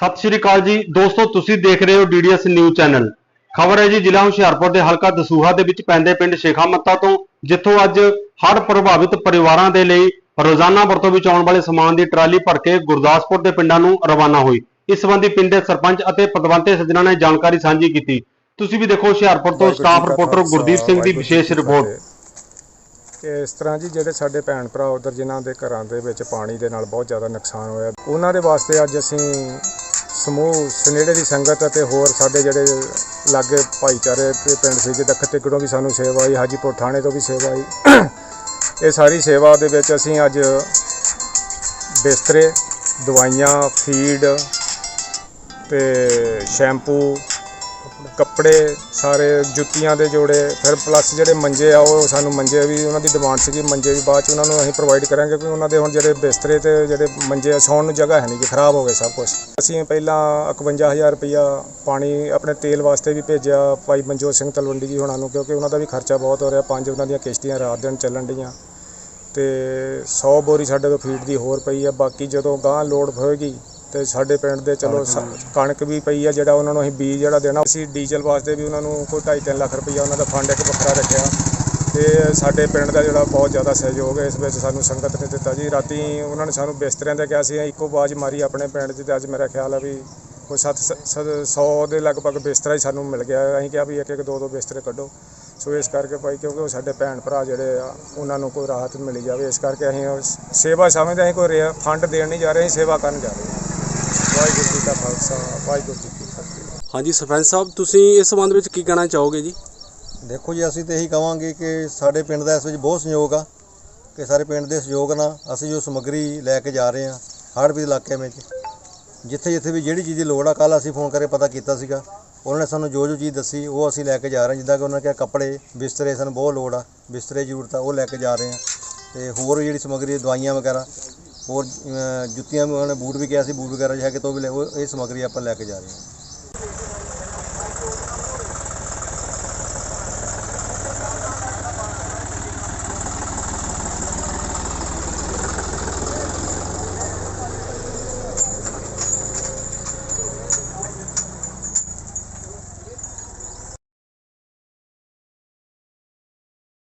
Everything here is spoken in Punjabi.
ਸਤਿ ਸ਼੍ਰੀ ਅਕਾਲ ਜੀ। ਦੋਸਤੋ ਤੁਸੀਂ ਦੇਖ ਰਹੇ ਹੋ ਡੀਡੀਐਸ ਨਿਊਜ਼ ਚੈਨਲ। ਖਬਰ ਹੈ ਜੀ ਜ਼ਿਲ੍ਹਾ ਹੁਸ਼ਿਆਰਪੁਰ ਦੇ ਹਲਕਾ ਦਸੂਹਾ ਦੇ ਵਿੱਚ ਪੈਂਦੇ ਪਿੰਡ ਸ਼ੇਖਾ ਮੱਤਾ ਤੋਂ ਜਿੱਥੋਂ ਅੱਜ ਹੜ੍ਹ ਪ੍ਰਭਾਵਿਤ ਪਰਿਵਾਰਾਂ ਦੇ ਲਈ ਰੋਜ਼ਾਨਾ ਵਰਤੋਂ ਵਿੱਚ ਆਉਣ ਵਾਲੇ ਸਮਾਨ ਦੀ ਟਰਾਲੀ ਭਰ ਕੇ ਗੁਰਦਾਸਪੁਰ ਦੇ ਪਿੰਡਾਂ ਨੂੰ ਰਵਾਨਾ ਹੋਈ। ਇਸ ਸੰਬੰਧੀ ਪਿੰਡ ਦੇ ਸਰਪੰਚ ਅਤੇ ਪਤਵੰਤੇ ਸੱਜਣਾ ਨੇ ਜਾਣਕਾਰੀ ਸਾਂਝੀ ਕੀਤੀ। ਤੁਸੀਂ ਵੀ ਦੇਖੋ ਹੁਸ਼ਿਆਰਪੁਰ ਤੋਂ ਸਟਾਫ ਰਿਪੋਰਟਰ ਗੁਰਦੀਪ ਸਿੰਘ ਦੀ ਵਿਸ਼ੇਸ਼ ਰਿਪੋਰਟ। ਕਿ ਇਸ ਤਰ੍ਹਾਂ ਜੀ ਜਿਹੜੇ ਸਾਡੇ ਭੈਣ ਭਰਾ ਉਧਰ ਜਿਨ੍ਹਾਂ ਦੇ ਘਰਾਂ ਦੇ ਵਿੱਚ ਪਾਣੀ ਦੇ ਨਾਲ ਬਹੁਤ ਜ਼ਿਆਦਾ ਨੁਕਸਾਨ ਹੋਇਆ, ਉਹਨਾਂ ਦੇ ਵਾਸਤੇ ਅੱਜ ਅਸੀਂ ਸਮੂਹ ਸਨੇੜੇ ਦੀ ਸੰਗਤ ਅਤੇ ਹੋਰ ਸਾਡੇ ਜਿਹੜੇ ਲਾਗੇ ਭਾਈਚਾਰੇ ਤੇ ਪਿੰਡ ਸੀਗੇ ਜਿਹਦਾ ਖੱਤੇਕੜੋਂ ਵੀ ਸਾਨੂੰ ਸੇਵਾ ਆਈ, ਹਾਜੀਪੁਰ ਥਾਣੇ ਤੋਂ ਵੀ ਸੇਵਾ ਆਈ। ਇਹ ਸਾਰੀ ਸੇਵਾ ਦੇ ਵਿੱਚ ਅਸੀਂ ਅੱਜ ਬਿਸਤਰੇ, ਦਵਾਈਆਂ, ਫੀਡ ਤੇ ਸ਼ੈਂਪੂ ਕੱਪੜੇ, ਸਾਰੇ ਜੁੱਤੀਆਂ ਦੇ ਜੋੜੇ, ਫਿਰ ਪਲੱਸ ਜਿਹੜੇ ਮੰਜੇ ਆ, ਉਹ ਸਾਨੂੰ ਮੰਜੇ ਵੀ, ਉਹਨਾਂ ਦੀ ਡਿਮਾਂਡ ਸੀਗੀ, ਮੰਜੇ ਵੀ ਬਾਅਦ ਚ ਉਹਨਾਂ ਨੂੰ ਅਸੀਂ ਪ੍ਰੋਵਾਈਡ ਕਰਾਂਗੇ, ਕਿਉਂਕਿ ਉਹਨਾਂ ਦੇ ਹੁਣ ਜਿਹੜੇ ਬਿਸਤਰੇ ਤੇ ਜਿਹੜੇ ਮੰਜੇ ਆ, ਸੌਣ ਨੂੰ ਜਗ੍ਹਾ ਹੈ ਨਹੀਂ ਕਿ ਖਰਾਬ ਹੋ ਗਏ ਸਭ ਕੁਝ ਅਸੀਂ ਪਹਿਲਾਂ 51000 ਰੁਪਇਆ ਪਾਣੀ ਆਪਣੇ ਤੇਲ ਵਾਸਤੇ ਵੀ ਭੇਜਿਆ, ਭਾਈ ਮਨਜੋਤ ਸਿੰਘ ਤਲਵੰਡੀ ਜੀ ਹੁਣਾਂ ਨੂੰ, ਕਿਉਂਕਿ ਉਹਨਾਂ ਦਾ ਵੀ ਖਰਚਾ ਬਹੁਤ ਹੋ ਰਿਹਾ, ਪੰਜ ਉਹਨਾਂ ਦੀਆਂ ਕਿਸ਼ਤੀਆਂ ਰਾਤ ਦਿਨ ਚੱਲਣ ਡੀਆਂ। ਤੇ 100 ਬੋਰੀ ਸਾਡੇ ਤੋਂ ਫੀਡ ਦੀ ਹੋਰ ਪਈ ਆ, ਬਾਕੀ ਜਦੋਂ ਗਾਂ ਲੋਡ ਹੋਏਗੀ ਤੇ ਸਾਡੇ ਪਿੰਡ ਦੇ ਚਲੋ ਸ- ਕਣਕ ਵੀ ਪਈ ਆ ਜਿਹੜਾ ਉਹਨਾਂ ਨੂੰ ਅਸੀਂ ਬੀਜ ਜਿਹੜਾ ਦੇਣਾ ਅਸੀਂ ਡੀਜ਼ਲ ਵਾਸਤੇ ਵੀ ਉਹਨਾਂ ਨੂੰ ਕੋਈ 2.5 ਲੱਖ ਰੁਪਈਆ ਉਹਨਾਂ ਦਾ ਫੰਡ ਇੱਕ ਵੱਖਰਾ ਰੱਖਿਆ। ਤੇ ਸਾਡੇ ਪਿੰਡ ਦਾ ਜਿਹੜਾ ਬਹੁਤ ਜ਼ਿਆਦਾ ਸਹਿਯੋਗ ਹੈ ਇਸ ਵਿੱਚ ਸਾਨੂੰ ਸੰਗਤ ਨੇ ਦਿੱਤਾ ਜੀ। ਰਾਤੀ ਉਹਨਾਂ ਨੇ ਸਾਨੂੰ ਬਿਸਤਰਿਆਂ ਦਾ ਕਿਹਾ ਸੀ ਇੱਕੋ ਬਾਜ਼ ਮਾਰੀ ਆਪਣੇ ਪਿੰਡ 'ਚ ਤੇ ਅੱਜ ਮੇਰਾ ਖਿਆਲ ਆ ਵੀ ਕੋਈ 7 100 ਦੇ ਲਗਭਗ ਬਿਸਤਰਾ ਹੀ ਸਾਨੂੰ ਮਿਲ ਗਿਆ। ਅਸੀਂ ਕਿਹਾ ਵੀ ਇੱਕ ਇੱਕ ਦੋ ਦੋ ਬਿਸਤਰੇ ਕੱਢੋ। ਸੋ ਇਸ ਕਰਕੇ ਭਾਈ ਕਿਉਂਕਿ ਉਹ ਸਾਡੇ ਭੈਣ ਭਰਾ ਜਿਹੜੇ ਆ ਉਹਨਾਂ ਨੂੰ ਕੋਈ ਰਾਹਤ ਮਿਲੀ ਜਾਵੇ। ਇਸ ਕਰਕੇ ਅਸੀਂ ਉਹ ਸੇਵਾ ਸਮਝਦੇ ਅਸੀਂ ਕੋਈ ਫੰਡ ਦੇਣ ਨਹੀਂ ਜਾ ਰਹੇ ਅਸੀਂ ਸੇਵਾ ਕਰਨ ਜਾ ਰਹੇ ਹਾਂ। ਵਾਹਿਗੁਰੂ ਜੀ ਕਾ ਖਾਲਸਾ ਵਾਹਿਗੁਰੂ ਜੀ ਕੀ ਫਤਿਹ। ਹਾਂਜੀ ਸਰਪੰਚ ਸਾਹਿਬ ਤੁਸੀਂ ਇਸ ਸੰਬੰਧ ਵਿੱਚ ਕੀ ਕਹਿਣਾ ਚਾਹੋਗੇ ਜੀ? ਦੇਖੋ ਜੀ ਅਸੀਂ ਤੇ ਇਹੀ ਕਵਾਂਗੇ ਕਿ ਸਾਡੇ ਪਿੰਡ ਦਾ ਇਸ ਵਿੱਚ ਬਹੁਤ ਸਹਿਯੋਗ ਆ ਕਿ ਸਾਰੇ ਪਿੰਡ ਦੇ ਸਹਿਯੋਗ ਨਾਲ ਅਸੀਂ ਜੋ ਸਮੱਗਰੀ ਲੈ ਕੇ ਜਾ ਰਹੇ ਹਾਂ ਹੜ੍ਹ ਪੀੜਤ ਇਲਾਕੇ ਵਿੱਚ ਜਿੱਥੇ ਜਿੱਥੇ ਵੀ ਜਿਹੜੀ ਚੀਜ਼ ਦੀ ਲੋੜ ਆ ਕੱਲ ਅਸੀਂ ਫੋਨ ਕਰਕੇ ਪਤਾ ਕੀਤਾ ਸੀਗਾ। ਉਹਨਾਂ ਨੇ ਸਾਨੂੰ ਜੋ ਜੋ ਚੀਜ਼ ਦੱਸੀ ਉਹ ਅਸੀਂ ਲੈ ਕੇ ਜਾ ਰਹੇ ਹਾਂ ਜਿੱਦਾਂ ਕਿ ਉਹਨਾਂ ਨੇ ਕਿਹਾ ਕੱਪੜੇ ਬਿਸਤਰੇ ਸਾਨੂੰ ਬਹੁਤ ਲੋੜ ਆ ਬਿਸਤਰੇ ਦੀ ਜ਼ਰੂਰਤ ਆ ਉਹ ਲੈ ਕੇ ਜਾ ਰਹੇ ਹਾਂ। ਤੇ ਹੋਰ ਜਿਹੜੀ ਸਮੱਗਰੀ ਦਵਾਈਆਂ ਵਗੈਰਾ ਹੋਰ ਜੁੱਤੀਆਂ ਵੀ ਉਹਨਾਂ ਨੇ ਬੂਟ ਵੀ ਕਿਹਾ ਸੀ, ਬੂਟ ਵਗੈਰਾ ਜਿਹੜਾ ਕਿ ਤੋਂ ਵੀ ਲੈ, ਉਹ ਇਹ ਸਮੱਗਰੀ ਆਪਾਂ ਲੈ ਕੇ ਜਾ ਰਹੇ ਹਾਂ।